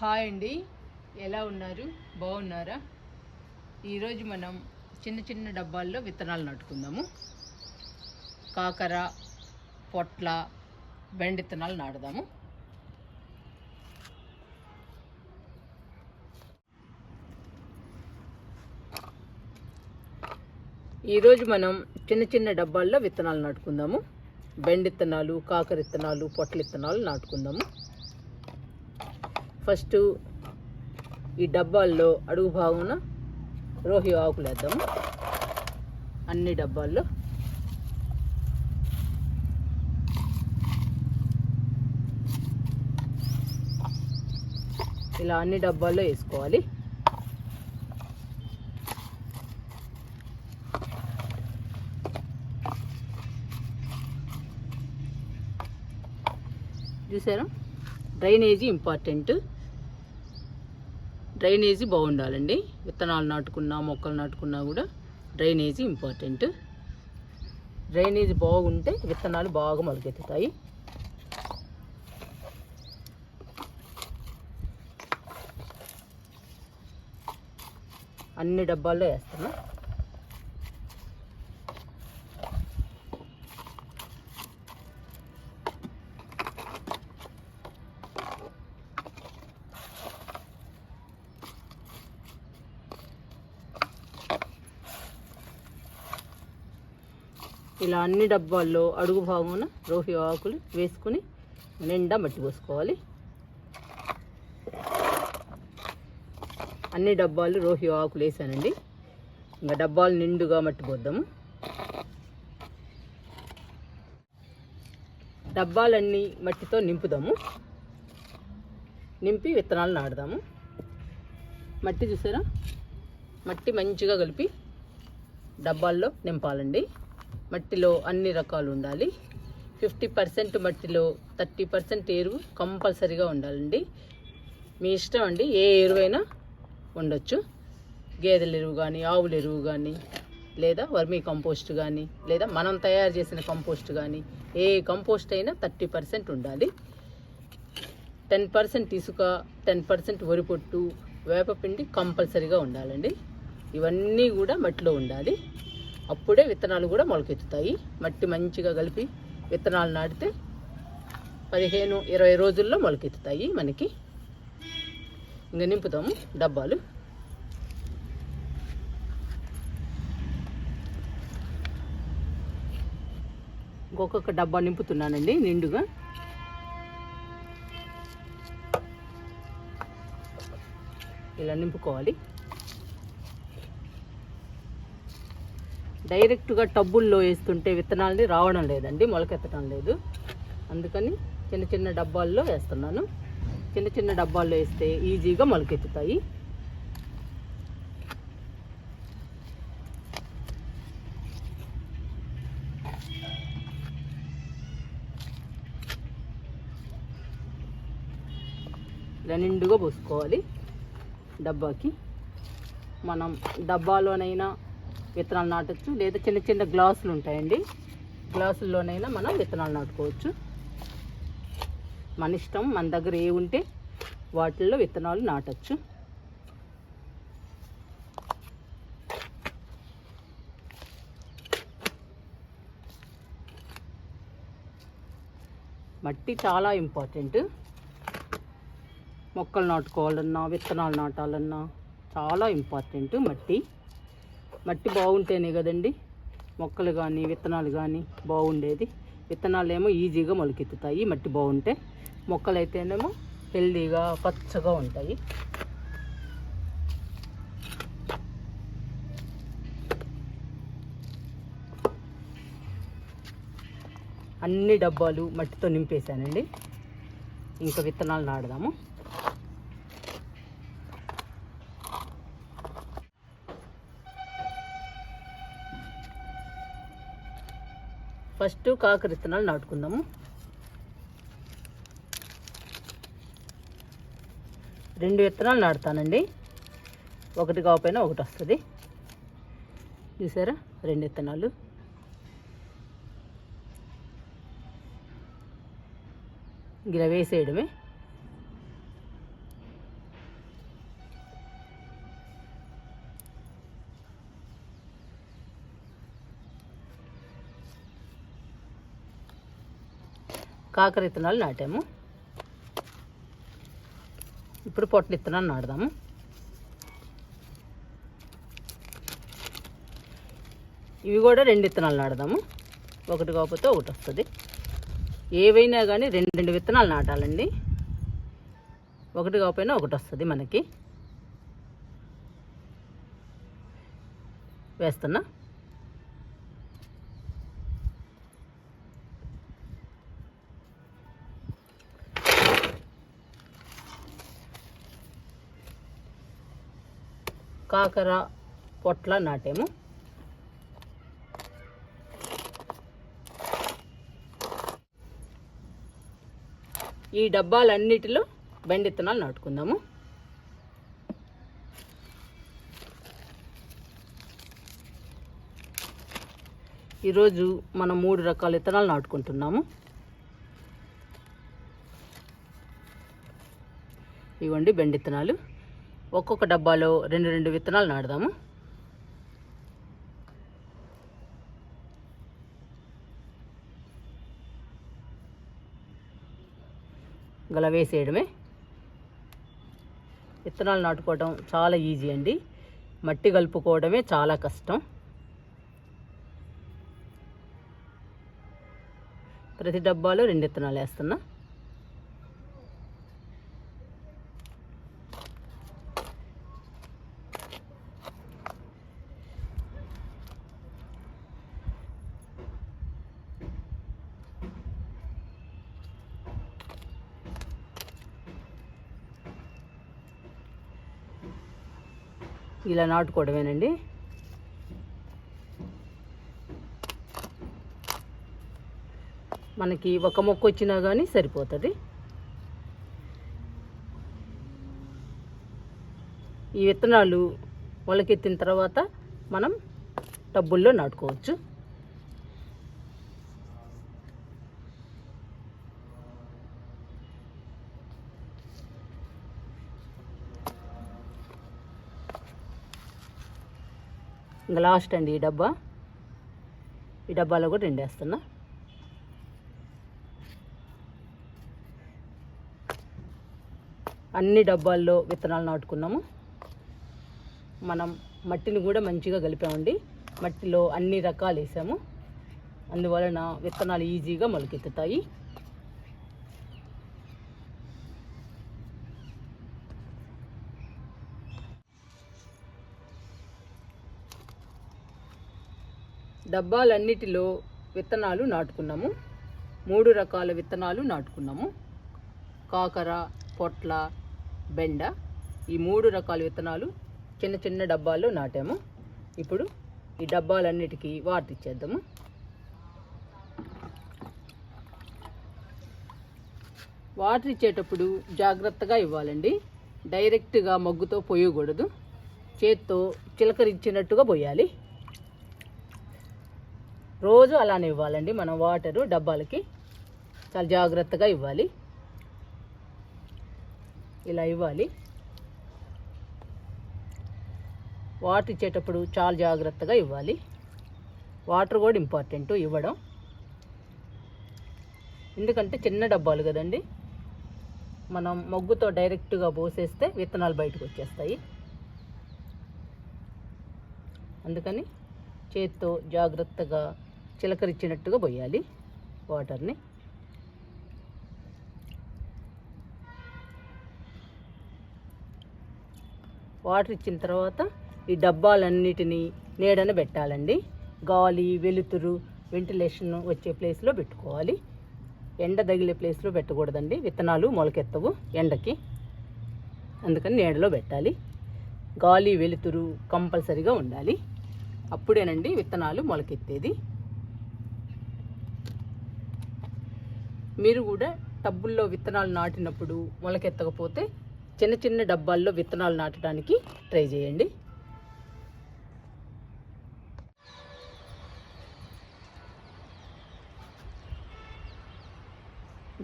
Hi అండి. ఎలా ఉన్నారు? బాగున్నారా? ఈరోజు మనం చిన్న చిన్న డబ్బాల్లో విత్తనాలు నాటుకుందాము. కాకర పొట్ల బెండ్ విత్తనాలు నాటుదాము. ఈరోజు మనం చిన్న చిన్న డబ్బాల్లో విత్తనాలు నాటుకుందాము. బెండ్ విత్తనాలు కాకర విత్తనాలు పొట్ల విత్తనాలు నాటుకుందాము. ఫస్ట్ ఈ డబ్బాల్లో అడుగు భాగమున రోహి ఆకులు వేద్దాము. అన్ని డబ్బాల్లో. ఇలా అన్ని డబ్బాల్లో వేసుకోవాలి. చూసారా? Drainage important. డ్రైనేజీ బాగుండాలండి. విత్తనాలు నాటుకున్నా మొక్కలు నాటుకున్నా కూడా డ్రైనేజీ ఇంపార్టెంట్. డ్రైనేజీ బాగుంటే విత్తనాలు బాగా మొలకెత్తుతాయి. అన్ని డబ్బాల్లో వేస్తాను ఇలా అన్ని డబ్బాల్లో అడుగు భాగమున రోహి ఆకులు వేసుకుని నిండా మట్టి పోసుకోవాలి. అన్ని డబ్బాలు రోహి ఆకులు వేసానండి. ఇంకా డబ్బాలు నిండుగా మట్టి పోద్దాము. డబ్బాలన్నీ మట్టితో నింపుదాము. నింపి విత్తనాలు నాటుదాము. మట్టి చూసారా? మట్టి మంచిగా కలిపి డబ్బాల్లో నింపాలండి. మట్టిలో అన్ని రకాలు ఉండాలి ఫిఫ్టీ పర్సెంట్ మట్టిలో థర్టీ పర్సెంట్ ఎరువు కంపల్సరీగా ఉండాలండి. మీ ఇష్టం అండి ఏ ఎరువైనా ఉండొచ్చు. గేదెల ఎరువు కానీ ఆవుల ఎరువు కానీ లేదా వర్మీ కంపోస్ట్ కానీ లేదా మనం తయారు చేసిన కంపోస్ట్ కానీ ఏ కంపోస్ట్ అయినా థర్టీ పర్సెంట్ ఉండాలి. టెన్ పర్సెంట్ ఇసుక టెన్ పర్సెంట్ వరి పొట్టు వేపపిండి కంపల్సరీగా ఉండాలండి. ఇవన్నీ కూడా మట్టిలో ఉండాలి. అప్పుడే విత్తనాలు కూడా మొలకెత్తుతాయి. మట్టి మంచిగా కలిపి విత్తనాలు నాటితే పదిహేను ఇరవై రోజుల్లో మొలకెత్తుతాయి మనకి. ఇంకా నింపుతాము డబ్బాలు. ఇంకొక డబ్బా నింపుతున్నానండి నిండుగా. ఇలా నింపుకోవాలి. డైరెక్ట్గా టబ్బుల్లో వేస్తుంటే విత్తనాలని రావడం లేదండి మొలకెత్తడం లేదు. అందుకని చిన్న చిన్న డబ్బాల్లో వేస్తున్నాను. చిన్న చిన్న డబ్బాల్లో వేస్తే ఈజీగా మొలకెత్తుతాయి. నిండుగా పోసుకోవాలి. డబ్బాకి మనం డబ్బాలోనైనా విత్తనాలు నాటచ్చు. లేదా చిన్న చిన్న గ్లాసులు ఉంటాయండి. గ్లాసుల్లోనైనా మనం విత్తనాలు నాటుకోవచ్చు. మన ఇష్టం మన దగ్గర ఏ ఉంటే వాటిల్లో విత్తనాలు నాటచ్చు. మట్టి చాలా ఇంపార్టెంట్. మొక్కలు నాటుకోవాలన్నా విత్తనాలు నాటాలన్నా చాలా ఇంపార్టెంట్ మట్టి. మట్టి బాగుంటేనే కదండి. మొక్కలు కానీ విత్తనాలు కానీ బాగుండేది. విత్తనాలు ఏమో ఈజీగా మొలకెత్తుతాయి మట్టి బాగుంటే. మొక్కలు అయితేనేమో హెల్దీగా పచ్చగా ఉంటాయి. అన్ని డబ్బాలు మట్టితో నింపేశానండి. ఇంకా విత్తనాలు నాడదాము ఫస్ట్ కాకర విత్తనాలు నాటుకుందాము. రెండు విత్తనాలు నాటుతానండి. ఒకటి కాకపోయినా ఒకటి వస్తుంది. చూసారా? రెండు విత్తనాలు. ఇలా వేసేయడమే. కాకర విత్తనాలు నాటాము. ఇప్పుడు పొట్ల విత్తనాలు నాటుదాము. ఇవి కూడా రెండు విత్తనాలు నాటుదాము. ఒకటి కాకపోతే ఒకటి వస్తుంది. ఏవైనా కానీ రెండు రెండు విత్తనాలు నాటాలండి. ఒకటి కాకపోయినా ఒకటి వస్తుంది మనకి. వేస్తున్నా. కాకర పొట్ల నాటాము. ఈ డబ్బాలన్నిటిలో బెండిత్తనాలు నాటుకుందాము. ఈరోజు మనం మూడు రకాల విత్తనాలు నాటుకుంటున్నాము. ఇవ్వండి బెండిత్తనాలు ఒక్కొక్క డబ్బాలో రెండు రెండు విత్తనాలు నాటుదాము. గల వేసేయడమే. విత్తనాలు నాటుకోవడం చాలా ఈజీ అండి. మట్టి కలుపుకోవడమే చాలా కష్టం. ప్రతి డబ్బాలో రెండు విత్తనాలు వేస్తున్నా. ఇలా నాటుకోవడమేనండి. మనకి ఒక మొక్క వచ్చినా కానీ సరిపోతుంది. ఈ విత్తనాలు మొలకెత్తిన తర్వాత మనం టబ్బుల్లో నాటుకోవచ్చు. ఇంకా లాస్ట్ అండి ఈ డబ్బా. ఈ డబ్బాలో కూడా రెండు వేస్తున్నా అన్ని డబ్బాల్లో విత్తనాలు నాటుకున్నాము. మనం మట్టిని కూడా మంచిగా కలిపామండి. మట్టిలో అన్ని రకాలు వేసాము. అందువలన విత్తనాలు ఈజీగా మొలకెత్తుతాయి. డబ్బాలన్నిటిలో విత్తనాలు నాటుకున్నాము. మూడు రకాల విత్తనాలు నాటుకున్నాము. కాకర పొట్ల బెండ ఈ మూడు రకాల విత్తనాలు చిన్న చిన్న డబ్బాల్లో నాటాము. ఇప్పుడు ఈ డబ్బాలన్నిటికీ వాటర్ ఇచ్చేద్దాము. వాటర్ ఇచ్చేటప్పుడు జాగ్రత్తగా ఇవ్వాలండి. డైరెక్ట్గా మగ్గుతో పోయకూడదు. చేత్తో చిలకరించినట్టుగా పోయాలి. రోజు అలానే ఇవ్వాలండి. మనం వాటరు డబ్బాలకి చాలా జాగ్రత్తగా ఇవ్వాలి. ఇలా ఇవ్వాలి. వాటర్ ఇచ్చేటప్పుడు చాలా జాగ్రత్తగా ఇవ్వాలి. వాటర్ కూడా ఇంపార్టెంట్ ఇవ్వడం. ఎందుకంటే చిన్న డబ్బాలు కదండి. మనం మొగ్గుతో డైరెక్ట్గా పోసేస్తే విత్తనాలు బయటకు వచ్చేస్తాయి. అందుకని చేత్తో జాగ్రత్తగా చిలకరిచ్చినట్టుగా పోయాలి వాటర్ని. వాటర్ ఇచ్చిన తర్వాత ఈ డబ్బాలన్నిటినీ నీడన పెట్టాలండి. గాలి వెలుతురు వెంటిలేషన్ వచ్చే ప్లేస్లో పెట్టుకోవాలి. ఎండ తగిలే ప్లేస్లో పెట్టకూడదండి. విత్తనాలు మొలకెత్తవు ఎండకి. అందుకని నీడలో పెట్టాలి. గాలి వెలుతురు కంపల్సరీగా ఉండాలి. అప్పుడేనండి విత్తనాలు మొలకెత్తేది. మీరు కూడా టబ్బుల్లో విత్తనాలు నాటినప్పుడు మొలకెత్తకపోతే చిన్న చిన్న డబ్బాల్లో విత్తనాలు నాటడానికి ట్రై చేయండి.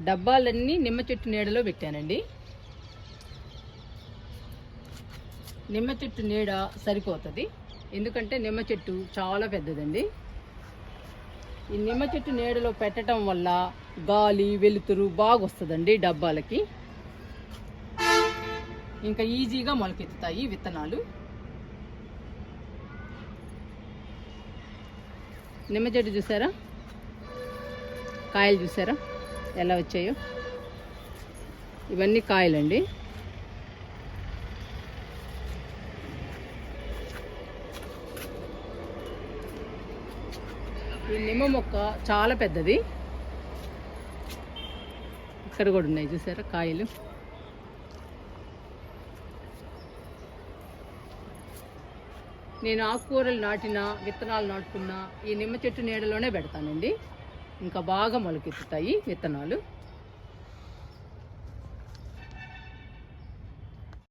డబ్బాలన్నీ నిమ్మ చెట్టు నీడలో పెట్టానండి. నిమ్మ చెట్టు నీడ సరిపోతుంది. ఎందుకంటే నిమ్మ చెట్టు చాలా పెద్దదండి. ఈ నిమ్మ చెట్టు నీడలో పెట్టడం వల్ల గాలి వెలుతురు బాగా వస్తుందండి డబ్బాలకి. ఇంకా ఈజీగా మొలకెత్తుతాయి విత్తనాలు. నిమ్మ చెట్టు చూసారా? కాయలు చూసారా? ఎలా వచ్చాయో? ఇవన్నీ కాయలండి. ఈ నిమ్మ మొక్క చాలా పెద్దది. ఇక్కడ కూడా ఉన్నాయి చూసారా? కాయలు. నేను ఆకుకూరలు నాటిన విత్తనాలు నాటుకున్న ఈ నిమ్మ చెట్టు నీడలోనే పెడతానండి. ఇంకా బాగా మొలకెత్తుతాయి విత్తనాలు.